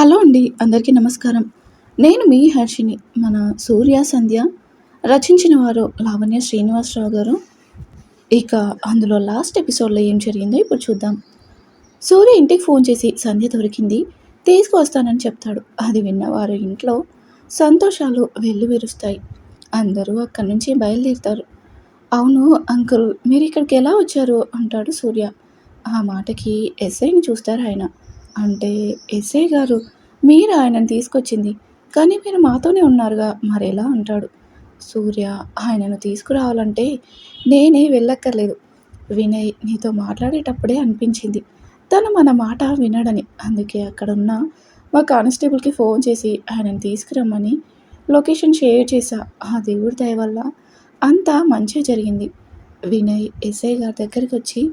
Hello అండి అందరికీ నమస్కారం. నేను మీ హర్షిని మన సూర్య సంధ్య రచించిన వారు లావణ్య శ్రీనివాసరావు గారు. ఇక అందులో లాస్ట్ ఎపిసోడ్లో ఏం జరిగిందో ఇప్పుడు చూద్దాం. సూర్య ఇంటికి ఫోన్ చేసి సంధ్య దొరికింది తీసుకువస్తానని చెప్తాడు. అది విన్నవారు ఇంట్లో సంతోషాలు వెల్లువిరుస్తాయి. అందరూ అక్కడి నుంచి బయలుదేరుతారు. అవును అంకుల్ మీరు ఇక్కడికి ఎలా వచ్చారు? అంటాడు సూర్య. ఆ మాటకి ఎస్ఐని చూస్తారు ఆయన. అంటే ఎస్ఐ గారు మీరు ఆయనను తీసుకొచ్చింది. కానీ మీరు మాతోనే ఉన్నారుగా మరెలా? అంటాడు. సూర్య ఆయనను తీసుకురావాలంటే నేనే వెళ్ళక్కర్లేదు. వినయ్ నీతో మాట్లాడేటప్పుడే అనిపించింది. తను మన మాట వినడని. అందుకే అక్కడున్న మా కానిస్టేబుల్కి ఫోన్ చేసి ఆయనను తీసుకురమ్మని లొకేషన్ షేర్ చేశా. ఆ దేవుడి దయ వల్ల అంతా మంచిగా జరిగింది. వినయ్ ఎస్ఐ గారి దగ్గరికి వచ్చి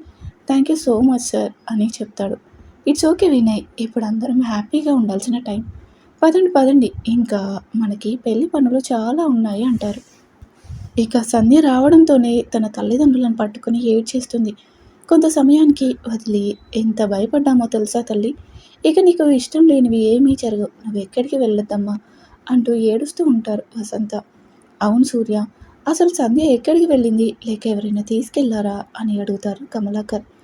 thank you so much sir అని చెప్తాడు. ఇట్స్ ఓకే వినయ్ ఇప్పుడు అందరం హ్యాపీగా ఉండాల్సిన టైం. పదండి పదండి. ఇంకా మనకి పెళ్ళి పనులు చాలా ఉన్నాయి అంటారు. ఇక సంధ్య రావడంతోనే తన తల్లిదండ్రులను పట్టుకుని ఏడ్చేస్తుంది. కొంత సమయానికి వదిలి ఎంత భయపడ్డామో తెలుసా తల్లి? ఇక నీకు ఇష్టం లేనివి ఏమీ జరగవు. నువ్వు ఎక్కడికి వెళ్ళొద్దమ్మా అంటూ ఏడుస్తూ ఉంటారు వసంత. అవును సూర్య అసలు సంధ్య ఎక్కడికి వెళ్ళింది? లేక ఎవరైనా తీసుకెళ్ళారా? అని అడుగుతారు కమలాకర్.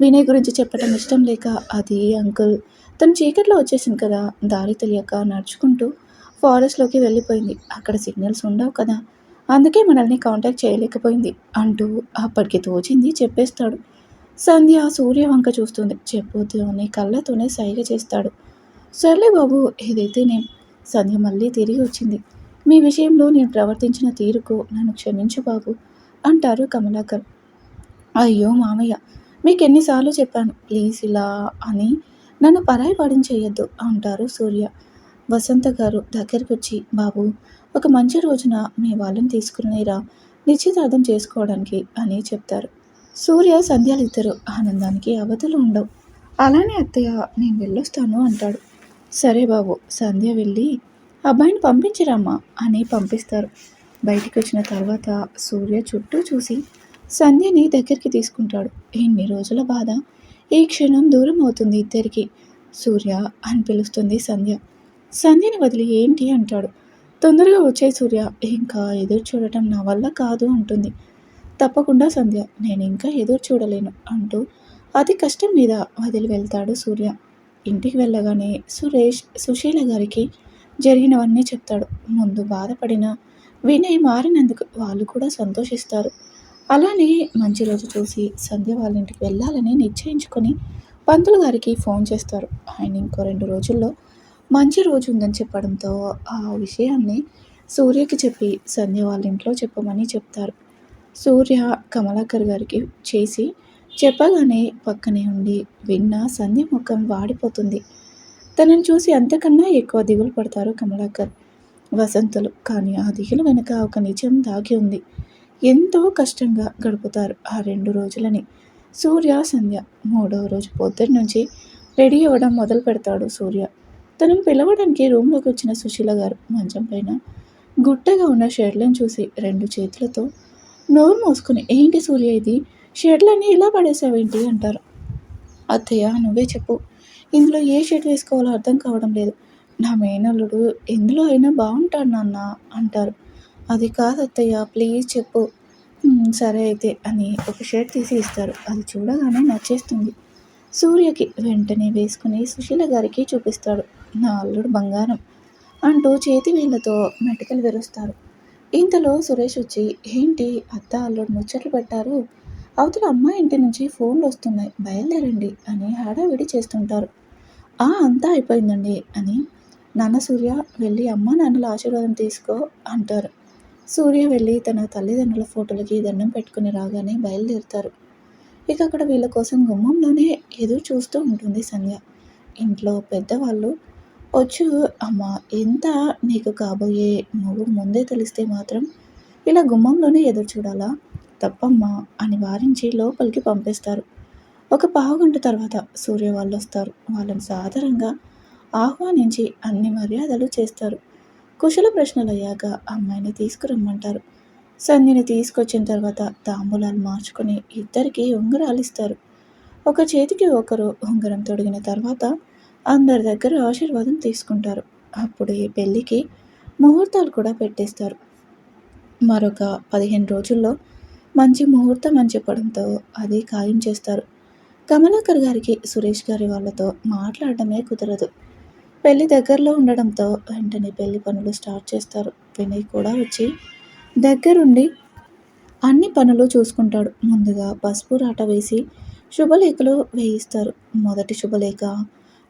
వినయ్ గురించి చెప్పడం ఇష్టం లేక అది అంకుల్ తను చీకట్లో వచ్చేసింది కదా దారి తెలియక నడుచుకుంటూ ఫారెస్ట్లోకి వెళ్ళిపోయింది. అక్కడ సిగ్నల్స్ ఉండవు కదా. అందుకే మనల్ని కాంటాక్ట్ చేయలేకపోయింది అంటూ అప్పటికి తోచింది చెప్పేస్తాడు. సంధ్య సూర్య వంక చూస్తుంది. చెప్పొద్దు అని కళ్ళతోనే సైగ చేస్తాడు. సర్లే బాబు ఏదైతే నేను సంధ్య మళ్ళీ తిరిగి వచ్చింది. మీ విషయంలో నేను ప్రవర్తించిన తీరుకు నన్ను క్షమించు బాబు అంటారు కమలాకర్. అయ్యో మామయ్య మీకు ఎన్నిసార్లు చెప్పాను ప్లీజ్ ఇలా అని. నన్ను పరాయి పాడిన చేయొద్దు అంటారు సూర్య. వసంత గారు దగ్గరికి వచ్చి బాబు ఒక మంచి రోజున మీ వాళ్ళని తీసుకునేరా నిశ్చితార్థం చేసుకోవడానికి అని చెప్తారు. సూర్య సంధ్యాలు ఇద్దరు ఆనందానికి అవధులు ఉండవు. అలానే అత్తయ్య నేను వెళ్ళొస్తాను అంటాడు. సరే బాబు సంధ్య వెళ్ళి అబ్బాయిని పంపించిరమ్మా అని పంపిస్తారు. బయటికి వచ్చిన తర్వాత సూర్య చుట్టూ చూసి సంధ్యని దగ్గరికి తీసుకుంటాడు. ఎన్ని రోజుల బాధ? ఈ క్షణం దూరం అవుతుంది ఇద్దరికి. సూర్య అని పిలుస్తుంది సంధ్య. సంధ్యని వదిలి ఏంటి అంటాడు. తొందరగా వచ్చే సూర్య. ఇంకా ఎదురు చూడటం నా వల్ల కాదు అంటుంది. తప్పకుండా సంధ్య. నేను ఇంకా ఎదురు చూడలేను అంటూ అతి కష్టం మీద వదిలి వెళ్తాడు సూర్య. ఇంటికి వెళ్ళగానే సురేష్ సుశీల గారికి జరిగినవన్నీ చెప్తాడు. ముందు బాధపడిన వినయ్ మారినందుకు వాళ్ళు కూడా సంతోషిస్తారు. అలానే మంచి రోజు చూసి సంధ్య వాళ్ళ ఇంటికి వెళ్ళాలని నిశ్చయించుకొని పంతులు గారికి ఫోన్ చేస్తారు. ఆయన ఇంకో రెండు రోజుల్లో మంచి రోజు ఉందని చెప్పడంతో ఆ విషయాన్ని సూర్యకి చెప్పి సంధ్య వాళ్ళ ఇంట్లో చెప్పమని చెప్తారు. సూర్య కమలాకర్ గారికి చేసి చెప్పగానే పక్కనే ఉండి విన్న సంధ్య ముఖం వాడిపోతుంది. తనని చూసి అంతకన్నా ఎక్కువ దిగులు పడతారు కమలాకర్. వసంతులు కానీ ఆ దిగులు వెనుక ఒక నిజం దాగి ఉంది. ఎంతో కష్టంగా గడుపుతారు ఆ రెండు రోజులని. సూర్య సంధ్య మూడవ రోజు పొద్దున్న నుంచి రెడీ అవ్వడం మొదలు పెడతాడు సూర్య. తనను పిలవడానికి రూమ్లోకి వచ్చిన సుశీల గారు మంచం పైన గుట్టగా ఉన్న షర్ట్లను చూసి రెండు చేతులతో నోరు మోసుకుని ఏంటి సూర్య ఇది? షర్ట్లన్నీ ఇలా పడేసావేంటి? అంటారు. అత్తయ్య నువ్వే చెప్పు. ఇందులో ఏ షర్ట్ వేసుకోవాలో అర్థం కావడం లేదు. నా మేనల్లుడు ఎందులో అయినా బాగుంటాడు నాన్న అంటారు. అది కాదు అత్తయ్య ప్లీజ్ చెప్పు. సరే అయితే అని ఒక షర్ట్ తీసి ఇస్తారు. అది చూడగానే నచ్చేస్తుంది. సూర్యకి వెంటనే వేసుకుని సుశీల గారికి చూపిస్తాడు. నా అల్లుడు బంగారం అంటూ చేతి వేళ్ళతో మెటకలు విరుస్తారు. ఇంతలో సురేష్ వచ్చి ఏంటి అత్త అల్లుడు ముచ్చట్లు పెట్టారు? అవతల అమ్మాయి ఇంటి నుంచి ఫోన్లు వస్తున్నాయి. బయలుదేరండి అని హడావిడి చేస్తుంటారు. ఆ అంతా అయిపోయిందండి అని నాన్న సూర్య వెళ్ళి అమ్మ నాన్నల ఆశీర్వాదం తీసుకో అంటారు. సూర్య వెళ్ళి తన తల్లిదండ్రుల ఫోటోలకి దండం పెట్టుకుని రాగానే బయలుదేరుతారు. ఇక అక్కడ వీళ్ళ కోసం గుమ్మంలోనే ఎదురు చూస్తూ ఉంటుంది సంధ్య. ఇంట్లో పెద్దవాళ్ళు వచ్చు అమ్మ ఎంత నీకు కాబోయే నువ్వు ముందే తెలిస్తే మాత్రం ఇలా గుమ్మంలోనే ఎదురు చూడాలా? తప్పమ్మా అని వారించి లోపలికి పంపిస్తారు. ఒక పావుగంట తర్వాత సూర్య వాళ్ళు వస్తారు వాళ్ళని సాధారణంగా ఆహ్వానించి అన్ని మర్యాదలు చేస్తారు. కుశల ప్రశ్నలు అయ్యాక అమ్మాయిని తీసుకురమ్మంటారు. సంధ్యని తీసుకొచ్చిన తర్వాత తాంబూలాలు మార్చుకొని ఇద్దరికి ఉంగరాలు ఇస్తారు ఒక చేతికి ఒకరు ఉంగరం తొడిగిన తర్వాత అందరి దగ్గర ఆశీర్వాదం తీసుకుంటారు. అప్పుడే పెళ్ళికి ముహూర్తాలు కూడా పెట్టేస్తారు. మరొక పదిహేను రోజుల్లో మంచి ముహూర్తం అని చెప్పడంతో అది ఖాయం చేస్తారు. కమలాకర్ గారికి సురేష్ గారి వాళ్ళతో మాట్లాడడమే కుదరదు. పెళ్ళి దగ్గరలో ఉండడంతో వెంటనే పెళ్ళి పనులు స్టార్ట్ చేస్తారు. వినయ్ కూడా వచ్చి దగ్గరుండి అన్ని పనులు చూసుకుంటాడు. ముందుగా పసుపు రాట వేసి శుభలేఖలు వేయిస్తారు. మొదటి శుభలేఖ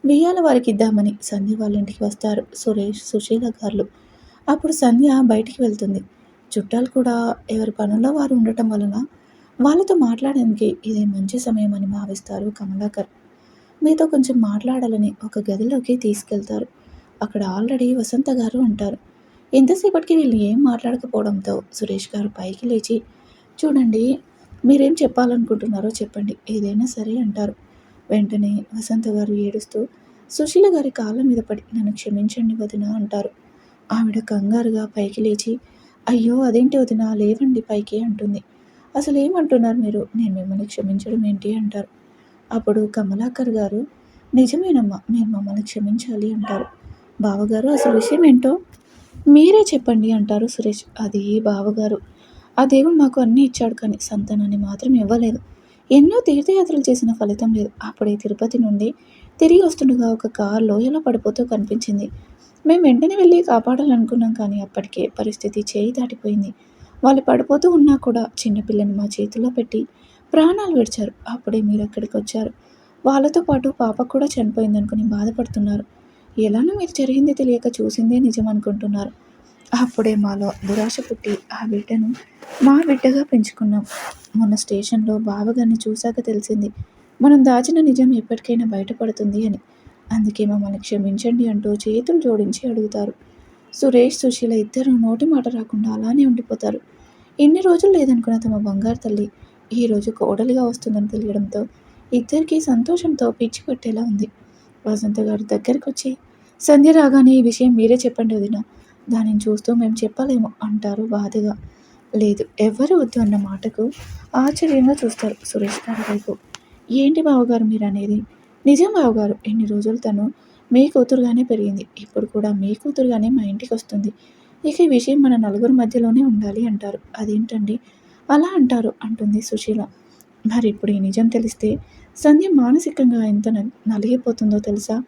వియాల వారికి ఇద్దామని సంధ్య వాళ్ళ ఇంటికి వస్తారు. సురేష్ సుశీల గారు అప్పుడు సంధ్య బయటికి వెళ్తుంది. చుట్టాలు కూడా ఎవరి పనుల్లో వారు ఉండటం వలన వాళ్ళతో మాట్లాడడానికి ఇది మంచి సమయం అని భావిస్తారు కమలాకర్. మీతో కొంచెం మాట్లాడాలని ఒక గదిలోకి తీసుకెళ్తారు. అక్కడ ఆల్రెడీ వసంత గారు ఉంటారు. ఎంతసేపటికి వీళ్ళు ఏం మాట్లాడకపోవడంతో సురేష్ గారు పైకి లేచి చూడండి మీరేం చెప్పాలనుకుంటున్నారో చెప్పండి ఏదైనా సరే అంటారు వెంటనే వసంత గారు ఏడుస్తూ సుశీల గారి కాళ్ళ మీద పడి నన్ను క్షమించండి వదిన అంటారు. ఆవిడ కంగారుగా పైకి లేచి అయ్యో అదేంటి వదిన లేవండి పైకి అంటుంది. అసలు ఏమంటున్నారు మీరు? నేను మిమ్మల్ని క్షమించడం ఏంటి? అంటారు. అప్పుడు కమలాకర్ గారు నిజమేనమ్మా మీరు మమ్మల్ని క్షమించాలి అంటారు. బావగారు అసలు విషయం ఏంటో మీరే చెప్పండి అంటారు సురేష్. అది బావగారు ఆ దేవుడు మాకు అన్నీ ఇచ్చాడు కానీ సంతానాన్ని మాత్రం ఇవ్వలేదు. ఎన్నో తీర్థయాత్రలు చేసిన ఫలితం లేదు. అప్పుడే తిరుపతి నుండి తిరిగి వస్తుండగా ఒక కారు లోయలో పడిపోతూ కనిపించింది. మేము వెంటనే వెళ్ళి కాపాడాలనుకున్నాం కానీ అప్పటికే పరిస్థితి చేయి దాటిపోయింది. వాళ్ళు పడిపోతూ ఉన్నా కూడా చిన్నపిల్లని మా చేతిలో పెట్టి ప్రాణాలు విడిచారు. అప్పుడే మీరు అక్కడికి వచ్చారు? వాళ్ళతో పాటు పాప కూడా చనిపోయింది అనుకుని బాధపడుతున్నారు. ఎలానో మీరు జరిగింది తెలియక చూసిందే నిజం అనుకుంటున్నారు అప్పుడే మాలో దురాశ పుట్టి ఆ బిడ్డను మా బిడ్డగా పెంచుకున్నాం. మొన్న స్టేషన్లో బావగారిని చూశాక తెలిసింది మనం దాచిన నిజం ఎప్పటికైనా బయటపడుతుంది అని. అందుకే మమ్మల్ని క్షమించండి అంటూ చేతులు జోడించి అడుగుతారు. సురేష్ సుశీల ఇద్దరు నోటి మాట రాకుండా అలానే ఉండిపోతారు. ఎన్ని రోజులు లేదనుకున్న తమ బంగారు తల్లి ఈరోజు కోడలిగా వస్తుందని తెలియడంతో ఇద్దరికి సంతోషంతో పిచ్చి పట్టేలా ఉంది. వసంత గారు దగ్గరికి వచ్చి సంధ్య రాగానే ఈ విషయం మీరే చెప్పండి వదిన. దానిని చూస్తూ మేము చెప్పలేము అంటారు బాధగా. లేదు ఎవరు వద్దు అన్న మాటకు ఆశ్చర్యంగా చూస్తారు సురేష్ గారి వైపు. ఏంటి బావగారు మీరు అనేది నిజం బావగారు ఎన్ని రోజులు తను మీ కూతురుగానే పెరిగింది. ఇప్పుడు కూడా మీ కూతురుగానే మా ఇంటికి వస్తుంది. ఇక ఈ విషయం మన నలుగురు మధ్యలోనే ఉండాలి అంటారు. అదేంటండి? అలా అంటారు అంటుంది సుశీల. మరి ఇప్పుడు ఈ నిజం తెలిస్తే సంధ్య మానసికంగా ఎంత నలిగిపోతుందో తెలుసా?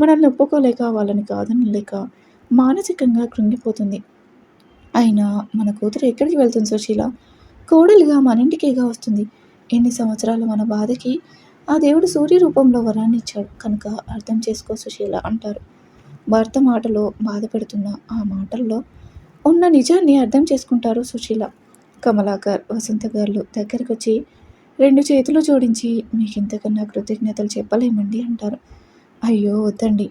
మనల్ని ఒప్పుకోలేక వాళ్ళని కాదనలేక మానసికంగా కృంగిపోతుంది. అయినా మన కూతురు ఎక్కడికి వెళ్తుంది సుశీల? కోడలుగా మన ఇంటికేగా వస్తుంది. ఎన్ని సంవత్సరాలు మన బాధకి ఆ దేవుడు సూర్య రూపంలో వరాన్ని ఇచ్చాడు. కనుక అర్థం చేసుకో సుశీల అంటారు. భర్త మాటలో బాధపడుతున్న ఆ మాటల్లో ఉన్న నిజాన్ని అర్థం చేసుకుంటారు సుశీల. కమలాకర్ వసంత గారు దగ్గరికి వచ్చి రెండు చేతులు జోడించి మీకు ఇంతకన్నా కృతజ్ఞతలు చెప్పలేమండి అంటారు. అయ్యో వద్దండి.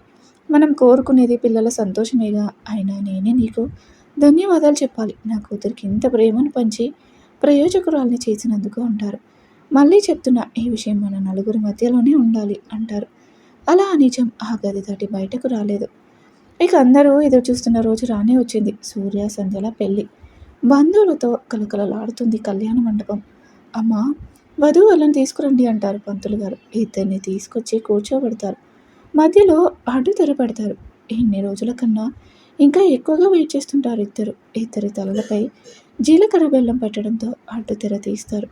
మనం కోరుకునేది పిల్లల సంతోషమేగా. అయినా నేనే నీకు ధన్యవాదాలు చెప్పాలి. నా కూతురికి ఇంత ప్రేమను పంచి ప్రయోజకురాల్ని చేసినందుకు అంటారు. మళ్ళీ చెప్తున్నా ఈ విషయం మన నలుగురి మధ్యలోనే ఉండాలి అంటారు. అలా నిజం ఆ గది దాటి బయటకు రాలేదు. ఇక అందరూ ఎదురు చూస్తున్న రోజు రానే వచ్చింది. సూర్య సంధ్యల పెళ్ళి. బంధువులతో కలకలలాడుతుంది కళ్యాణ మండపం. అమ్మా వధువు వాళ్ళని తీసుకురండి అంటారు పంతులు గారు. ఇద్దరిని తీసుకొచ్చి కూర్చోబెడతారు. మధ్యలో అడ్డు తెరపెడతారు. ఇన్ని రోజుల కన్నా ఇంకా ఎక్కువగా వెయిట్ చేస్తుంటారు ఇద్దరు. ఇద్దరి తలలపై జీలకర్ర బెల్లం పెట్టడంతో అడ్డు తెర తీస్తారు.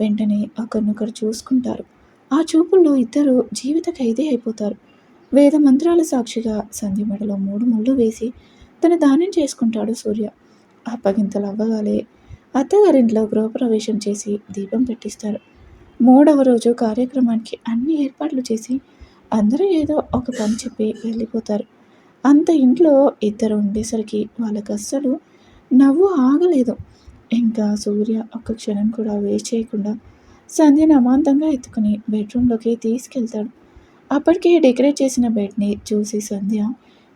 వెంటనే ఒకరినొకరు చూసుకుంటారు. ఆ చూపుల్లో ఇద్దరు జీవిత ఖైదీ అయిపోతారు. వేద మంత్రాల సాక్షిగా సంధి మెడలో మూడు ముళ్ళు వేసి తన దానం చేసుకుంటాడు సూర్య. అప్పగింతలు అవ్వగాలే అత్తగారింట్లో గృహప్రవేశం చేసి దీపం పెట్టిస్తారు. మూడవ రోజు కార్యక్రమానికి అన్ని ఏర్పాట్లు చేసి అందరూ ఏదో ఒక పని చెప్పి వెళ్ళిపోతారు. అంత ఇంట్లో ఇద్దరు ఉండేసరికి వాళ్ళకి అస్సలు నవ్వు ఆగలేదు. ఇంకా సూర్య ఒక్క క్షణం కూడా వేస్ట్ చేయకుండా సంధ్యను అమాంతంగా ఎత్తుకుని బెడ్రూమ్లోకి తీసుకెళ్తాడు. అప్పటికే డెకరేట్ చేసిన బెడ్ని చూసి సంధ్య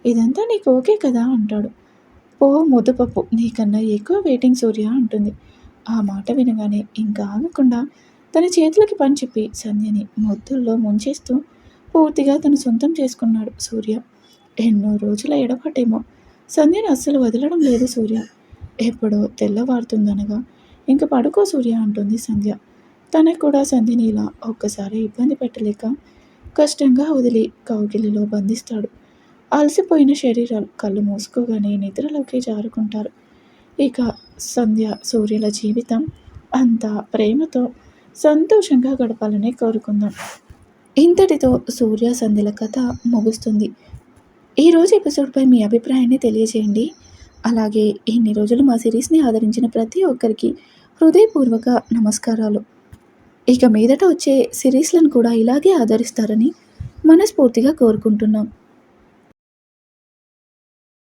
ఇదంతా నీకు ఓకే కదా అంటాడు. ఓ ముద్దపప్పు నీకన్నా ఎక్కువ వెయిటింగ్ సూర్య అంటుంది. ఆ మాట వినగానే ఇంకా ఆగకుండా తన చేతులకి పని చెప్పి సంధ్యని ముద్దుల్లో ముంచేస్తూ పూర్తిగా తను సొంతం చేసుకున్నాడు సూర్య. ఎన్నో రోజుల ఎడపాటేమో సంధ్యని అస్సలు వదలడం లేదు సూర్య. ఎప్పుడో తెల్లవారుతుందనగా ఇంక పడుకో సూర్య అంటుంది సంధ్య. తనకు కూడా సంధ్యని ఇలా ఒక్కసారి ఇబ్బంది పెట్టలేక కష్టంగా వదిలి కౌగిలిలో బంధిస్తాడు. అలసిపోయిన శరీరాలు కళ్ళు మూసుకోగానే నిద్రలోకి జారుకుంటారు. ఇక సంధ్య సూర్యుల జీవితం అంతా ప్రేమతో సంతోషంగా గడపాలని కోరుకుందాం. ఇంతటితో సూర్య సంధ్యల కథ ముగుస్తుంది. ఈరోజు ఎపిసోడ్పై మీ అభిప్రాయాన్ని తెలియజేయండి. అలాగే ఇన్ని రోజులు మా సిరీస్ని ఆదరించిన ప్రతి ఒక్కరికి హృదయపూర్వక నమస్కారాలు. ఇక మీదట వచ్చే సిరీస్లను కూడా ఇలాగే ఆదరిస్తారని మనస్ఫూర్తిగా కోరుకుంటున్నాం.